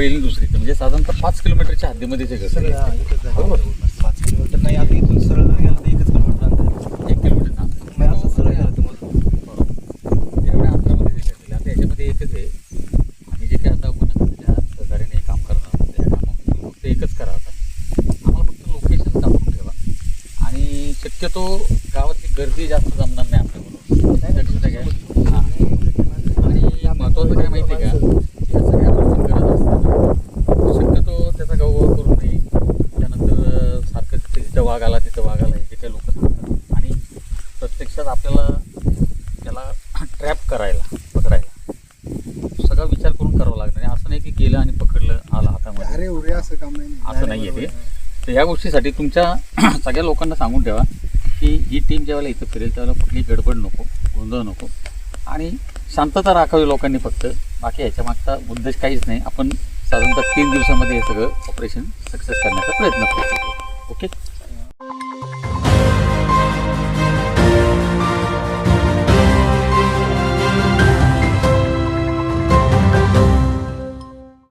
म्हणजे साधारणतः पाच किलोमीटरच्या आहे. हा, एकच जागा बरोबर. आहे. पाच किलोमीटर नाही आता इथून सरळ जर गेलं तर एकच किलोमीटर अंतर आहे. एक किलोमीटर ना मग असं सरळ गेलं तर मग? एवढ्या अंतरामध्ये जे घडलेलं आता याच्यामध्ये एकच आहे. आम्ही जे काही आता सहकार्याने हे काम करणार आहोत, त्या कामामध्ये फक्त एकच करा आता. आम्हाला फक्त लोकेशन ठेवा. आणि शक्यतो गावातली गर्दी जास्त जमणार नाही आपल्याकडून लक्षात घ्या. हां. आणि महत्त्वाचं काय माहिती आहे का या सगळ्या गोष्टी करत असताना शक्यतो त्याचा गौरव करू नये त्यानंतर अं, सारखं तिथं तिथं वाघ आला तिथं वाघ आला हे जे काही लोक सांगतात. आणि प्रत्यक्षात आपल्याला त्याला ट्रॅप करायला पकडायला. सगळा विचार करून करावा लागणार आहे. असं नाही की गेलं आणि पकडलं आला हातामध्ये. अरे उरे असं काम नाही. असं नाही आहे ते. तर या गोष्टीसाठी तुमच्या सगळ्या लोकांना सांगून ठेवा की ही टीम ज्यावेळेला इथं फिरेल त्यावेळेला कुठली गडबड नको गोंधळ नको. आणि शांतता राखावी लोकांनी फक्त. बाकी ह्याच्या मागचा उद्देश काहीच नाही. आपण साधारणतः तीन दिवसामध्ये हे सगळं ऑपरेशन सक्सेस करण्याचा प्रयत्न करतो ओके